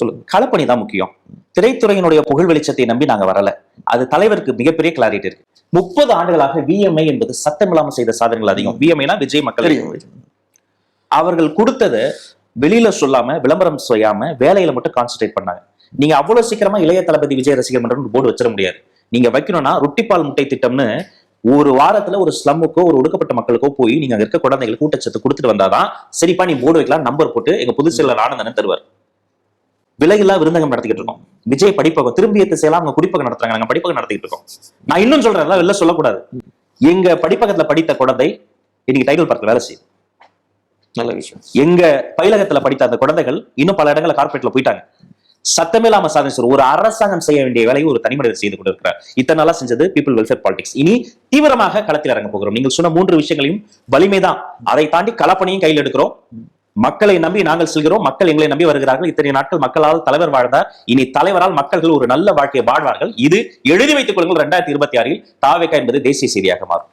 சொல்லுங்க களப்பணி தான் முக்கியம். திரைத்துறையினுடைய புகழ் வெளிச்சத்தை நம்பி நாங்க வரல. அது தலைவருக்கு மிகப்பெரிய கிளாரிட்டி இருக்கு. முப்பது ஆண்டுகளாக விஎம்ஐ என்பது சத்தமில்லாம செய்த சாதனைகள் அதிகம். விஎம்ஐனா விஜய் மக்கள். அவர்கள் கொடுத்ததை வெளியில சொல்லாம விளம்பரம் செய்யாம வேலையில மட்டும் கான்சென்ட்ரேட் பண்ணாங்க. நீங்க அவ்வளவு சீக்கிரமா இளைய தளபதி விஜய் ரசிகர் மன்றம் போர்டு வச்சிட முடியாது. நீங்க வைக்கணும்னா ரொட்டிப்பால் முட்டை திட்டம்னு ஒரு வாரத்துல ஒரு ஸ்லம்முக்கோ ஒரு ஒடுக்கப்பட்ட மக்களுக்கோ போய் நீங்க அங்க இருக்க குழந்தைகளுக்கு ஊட்டச்சத்து கொடுத்துட்டு வந்தாதான் சரிப்பா நீ போர்டு வைக்கலாம் நம்பர் போட்டு எங்க புதுச்சேரியில் ஆனந்தன தருவார். விலையில்லா விருந்தகம் நடத்திக்கிட்டு இருக்கோம். விஜய் படிப்பகம் திரும்பிய திசையெல்லாம் அவங்க குடிப்பகம் நடத்துறாங்க. நாங்க படிப்பகம் நடத்திக்கிட்டு இருக்கோம். நான் இன்னும் சொல்றேன் அதெல்லாம் வெளில சொல்லக்கூடாது. எங்க படிப்பகத்துல படித்த குழந்தை இன்னைக்கு டைட்டில் பார்க்க வேலை செய்யுது. நல்ல விஷயம். எங்க பயிலகத்துல படித்த அந்த குழந்தைகள் இன்னும் பல இடங்கள்ல கார்பரேட்ல போயிட்டாங்க. சத்தமில்லாம சாதனை ஒரு அரசாங்கம் செய்ய வேண்டிய வேலையை ஒரு தனி மனிதர் செய்து கொண்டிருக்கிறார். இத்தனை நாளா செஞ்சது பீப்புள் வெல்ஃபேர் பாலிடிக்ஸ் இனி தீவிரமாக களத்தில் இறங்க போகிறோம். நீங்கள் சொன்ன மூன்று விஷயங்களையும் வலிமைதான். அதை தாண்டி களப்பணியும் கையில் எடுக்கிறோம். மக்களை நம்பி நாங்கள் செல்கிறோம் மக்கள் எங்களை நம்பி வருகிறார்கள். இத்தனை நாட்கள் மக்களால் தலைவர் வாழ்ந்தார். இனி தலைவரால் மக்கள்கள் ஒரு நல்ல வாழ்க்கையை வாழ்வார்கள். இது எழுதி வைத்துக் கொள்ளுங்கள் இரண்டாயிரத்தி இருபத்தி ஆறில். தாவேக்கா என்பது தேசிய செய்தியாக மாறும்.